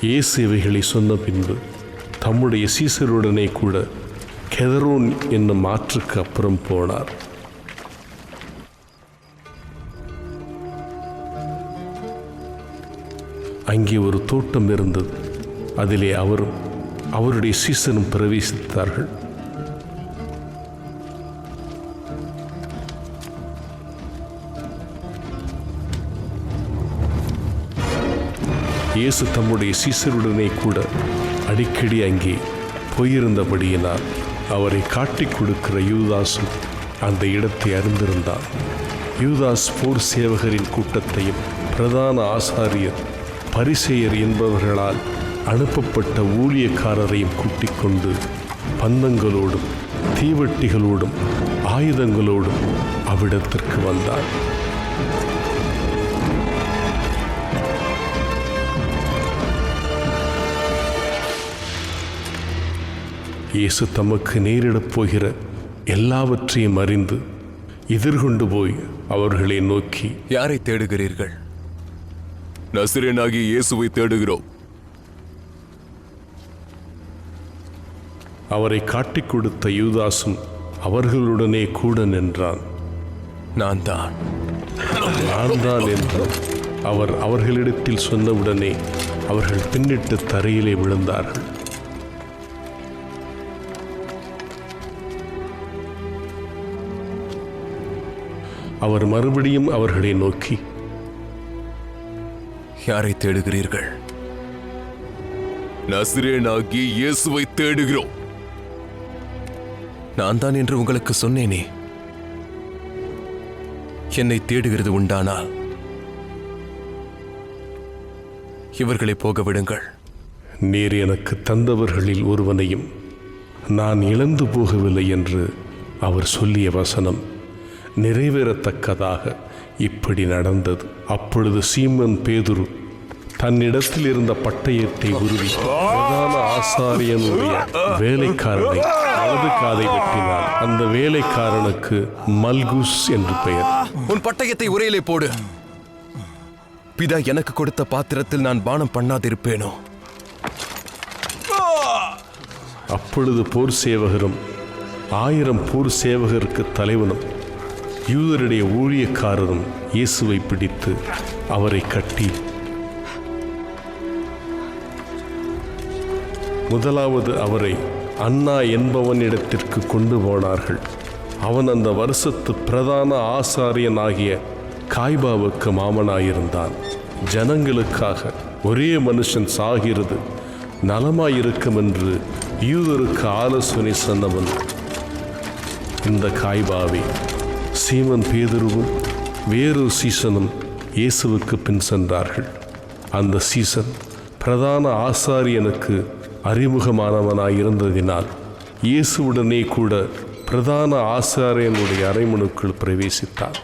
இயேசு இவைகளை சொன்ன பின்பு தம்முடைய சீசருடனே கூட கெதரோன் என்னும் ஆற்றுக்கு அப்புறம் போனார். அங்கே ஒரு தோட்டம் இருந்தது. அதிலே அவரும் அவருடைய சீசனும் பிரவேசித்தார்கள். இயேசு தம்முடைய சீசருடனே கூட அடிக்கடி அங்கே போயிருந்தபடியினால் அவரை காட்டிக் கொடுக்கிற யூதாசும் அந்த இடத்தை அறிந்திருந்தான். யூதாஸ் போர் சேவகரின் கூட்டத்தையும் பிரதான ஆசாரியர் பரிசேயர் என்பவர்களால் அனுப்பப்பட்ட ஊழியக்காரரையும் கூட்டிக் கொண்டு பந்தங்களோடும் தீவட்டிகளோடும் ஆயுதங்களோடும் அவ்விடத்திற்கு வந்தார் இயேசு தமக்கு நேரிடப் போகிற எல்லாவற்றையும் அறிந்து எதிர்கொண்டு போய் அவர்களை நோக்கி யாரை தேடுகிறீர்கள்? நசிரேனாகிய இயேசுவை தேடுகிறோம். அவரை காட்டிக் கொடுத்த யூதாசும் அவர்களுடனே கூட நின்றான். நான் தான். நான் தான் என்று அவர் அவர்களிடத்தில் சொன்னவுடனே அவர்கள் பின்னிட்டு தரையிலே விழுந்தார்கள். அவர் மறுபடியும் அவர்களை நோக்கி யாரை தேடுகிறீர்கள்? நசிரேனாகிய இயேசுவை தேடுகிறோம். நான் தான் என்று உங்களுக்கு சொன்னேனே. என்னை தேடுகிறது உண்டானால் இவர்களை போக விடுங்கள். நீர் எனக்கு தந்தவர்களில் ஒருவனையும் நான் இழந்து போகவில்லை என்று அவர் சொல்லிய வசனம். நிறைவேறத்தக்கதாக இப்படி நடந்தது. அப்பொழுது சீமன் பேதுரு தன்னிடத்தில் இருந்த பட்டயத்தை உருவி பிரதான ஆசாரியனுடைய வேலைக்காரனை வலது காதை வெட்டினார் அந்த வேலைக்காரனுக்கு மல்குஸ் என்று பெயர். உன் பட்டயத்தை உரையிலே போடு. பிதா எனக்கு கொடுத்த பாத்திரத்தில் நான் பானம் பண்ணாதிருப்பேனோ? அப்பொழுது போர் சேவகரும் ஆயிரம் போர் சேவகருக்கு தலைவனும் யூதருடைய ஊழியக்காரரும் இயேசுவை பிடித்து அவரை கட்டி. முதலாவது அவரை அண்ணா என்பவனிடத்திற்கு கொண்டு போனார்கள். அவன் அந்த வருஷத்து பிரதான ஆசாரியனாகிய காய்பாவுக்கு மாமனாயிருந்தான். ஜனங்களுக்காக ஒரே மனுஷன் சாகிறது நலமாயிருக்கும் என்று யூதருக்கு ஆலோசனை சொன்னவன் இந்த காய்பாவே. சீமன் பேதுருவும் வேறொரு சீசனும் இயேசுவுக்கு பின் சென்றார்கள். அந்த சீசன் பிரதான ஆசாரியனுக்கு அறிமுகமானவனாயிருந்ததினால் இயேசுவுடனே கூட பிரதான ஆசாரியனுடைய அறைமனுக்குள் பிரவேசித்தான்.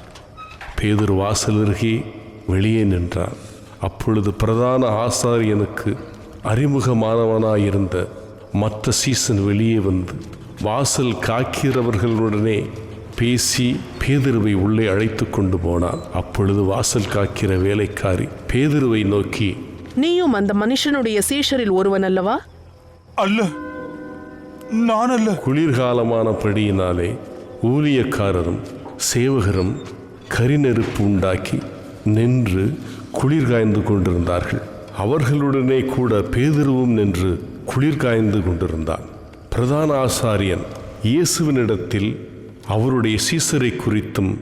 பேதுரு வாசலருகே வெளியே நின்றான். அப்பொழுது பிரதான ஆசாரியனுக்கு அறிமுகமானவனாயிருந்த மற்ற சீசன் வெளியே வந்து வாசல் காக்கிறவர்களுடனே பேசி பேதுருவை உள்ளே அழைத்து கொண்டு போனான். அப்பொழுது வாசல் காக்கிற வேலைக்காரி பேதுருவை நோக்கி நீயும் அந்த மனுஷனுடைய சீஷரில் ஒருவன் அல்லவா? அல்ல நான் அல்ல. குளிர்காலமானபடியினாலே ஊழியக்காரரும் சேவகரும் கரிநெருப்பு உண்டாக்கி நின்று குளிர் காய்ந்து கொண்டிருந்தார்கள். அவர்களுடனே கூட பேதுருவும் நின்று குளிர் காய்ந்து கொண்டிருந்தான். பிரதான ஆசாரியன் இயேசுவினிடத்தில் அவருடைய சீசரை குறித்தும்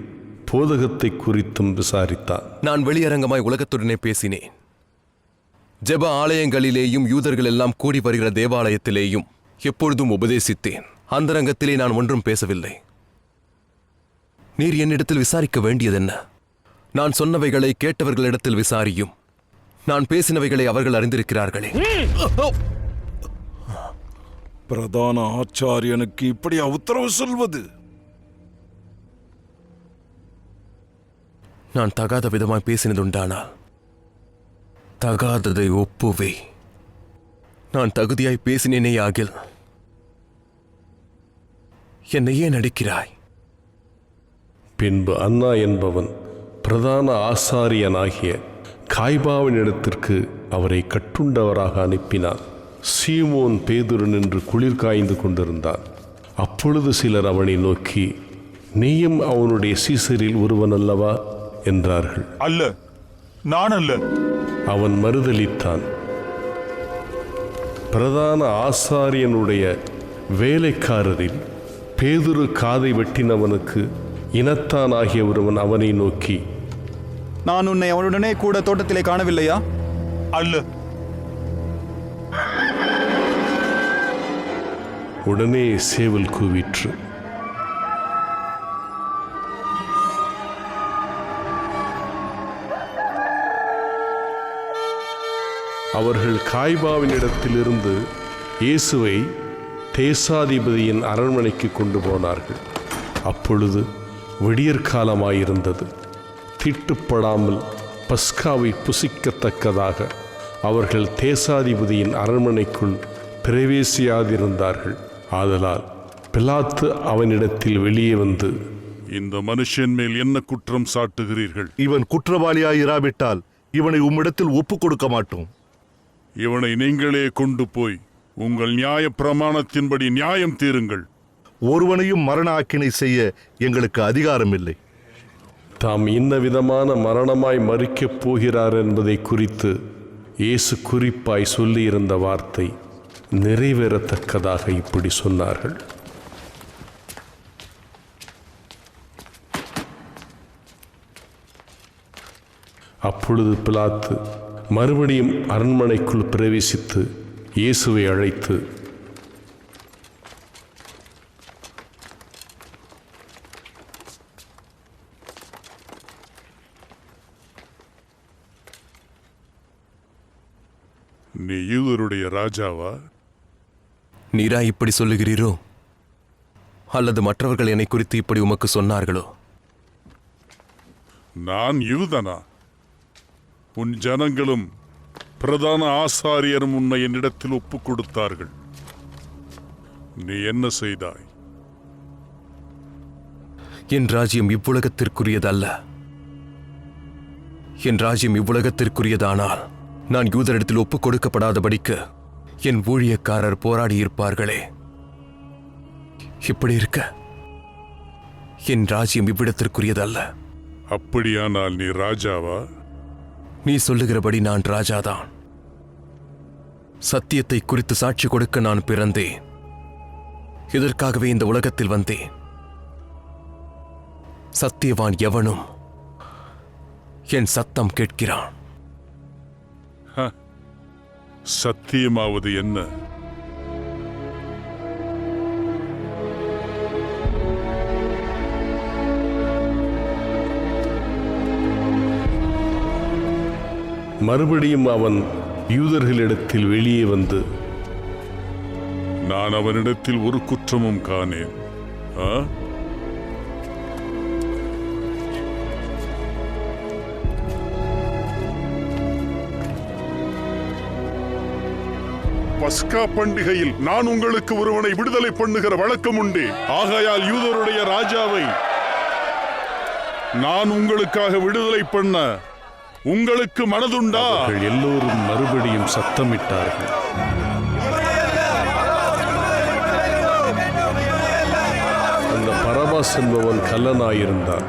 போதகத்தை குறித்தும் விசாரித்தான் நான் வெளியரங்கமாய் உலகத்துடனே பேசினேன். ஜெப ஆலயங்களிலேயும் யூதர்கள் எல்லாம் கூடி வருகிற தேவாலயத்திலேயும் எப்பொழுதும் உபதேசித்தேன். அந்தரங்கத்திலே நான் ஒன்றும் பேசவில்லை. நீர் என்னிடத்தில் விசாரிக்க வேண்டியதென்ன? நான் சொன்னவைகளை கேட்டவர்களிடத்தில் விசாரியும். நான் பேசினவைகளை அவர்கள் அறிந்திருக்கிறார்களே. பிரதான ஆச்சாரியனுக்கு இப்படி உத்தரவு சொல்வது? நான் தகாத விதமாய் பேசினதுண்டானால் தகாததை ஒப்புவே. நான் தகுதியாய் பேசினேனே ஆகில் என்னை ஏன் அடிக்கிறாய்? பின்பு அண்ணா என்பவன் பிரதான ஆசாரியனாகிய காய்பாவினிடத்திற்கு அவரை கட்டுண்டவராக அனுப்பினான். சீமோன் பேதுரு நின்று குளிர் காய்ந்து கொண்டிருந்தான். அப்பொழுது சிலர் அவனை நோக்கி நீயும் அவனுடைய சீசரில் ஒருவன் அல்லவா என்றார்கள். அல்ல. நான் அல்ல. அவன் மறுதலித்தான். பிரதான ஆசாரியனுடைய வேலைக்காரரில் பேதுரு காதை வெட்டினவனுக்கு இனத்தான் ஆகிய ஒருவன் அவனை நோக்கி நான் உன்னை அவனுடனே கூட தோட்டத்திலே காணவில்லையா? அல்ல. உடனே சேவல் கூவிற்று அவர்கள் காய்பாவினிடத்திலிருந்து இயேசுவை தேசாதிபதியின் அரண்மனைக்கு கொண்டு போனார்கள். அப்பொழுது விடியற்காலமாயிருந்தது திட்டுப்படாமல் பஸ்காவை புசிக்கத்தக்கதாக அவர்கள் தேசாதிபதியின் அரண்மனைக்குள் பிரவேசியாதிருந்தார்கள். ஆதலால் பிலாத்து அவனிடத்தில் வெளியே வந்து இந்த மனுஷன் மேல் என்ன குற்றம் சாட்டுகிறீர்கள்? இவன் குற்றவாளியாயிராவிட்டால் இவனை உம்மிடத்தில் ஒப்புக் கொடுக்க மாட்டோம் இவனை நீங்களே கொண்டு போய் உங்கள் நியாய பிரமாணத்தின்படி நியாயம் தீருங்கள். ஒருவனையும் மரண ஆக்கினை செய்ய எங்களுக்கு அதிகாரம் இல்லை தாம் இன்ன விதமான மரணமாய் மறிக்கப் போகிறார் என்பதை குறித்து இயேசு குறிப்பாய் சொல்லியிருந்த வார்த்தை நிறைவேறத்தக்கதாக இப்படி சொன்னார்கள். அப்பொழுது பிலாத்து மறுபடியும் அரண்மனைக்குள் பிரவேசித்து இயேசுவை அழைத்து நீ யூதருடைய ராஜாவா? நீரா இப்படி சொல்லுகிறீரோ? அல்லது மற்றவர்கள் என்னை குறித்து இப்படி உமக்கு சொன்னார்களோ? நான் யூதனா? உன் ஜனங்களும் பிரதான ஆசாரியரும் உன்னை என்னிடத்தில் ஒப்புக் கொடுத்தார்கள் நீ என்ன செய்தாய்? என் ராஜ்யம் இவ்வுலகத்திற்குரியதல்ல. என் ராஜ்யம் இவ்வுலகத்திற்குரியதானால் நான் யூதரிடத்தில் ஒப்புக் கொடுக்கப்படாதபடிக்கு என் ஊழியக்காரர் போராடி இருப்பார்களே இப்படி இருக்க என் ராஜ்யம் இவ்விடத்திற்குரியதல்ல. அப்படியானால் நீ ராஜாவா? நீ சொல்லுகிறபடி நான் ராஜாதான். சத்தியத்தை குறித்து சாட்சி கொடுக்க நான் பிறந்தேன். இதற்காகவே இந்த உலகத்தில் வந்தேன்? சத்தியவான் எவனும் என் சத்தம் கேட்கிறான். சத்தியமாவது என்ன? மறுபடியும் அவன் யூதர்களிடத்தில் வெளியே வந்து நான் அவனிடத்தில் ஒரு குற்றமும் காணேன் ஆ? பஸ்கா பண்டிகையில் நான் உங்களுக்கு ஒருவனை விடுதலை பண்ணுகிற வழக்கம் உண்டு ஆகையால் யூதருடைய ராஜாவை நான் உங்களுக்காக விடுதலை பண்ண உங்களுக்கு மனதுண்டா? எல்லோரும் மறுபடியும் சத்தமிட்டார்கள். அந்த பரபாஸ் கல்லனாயிருந்தான்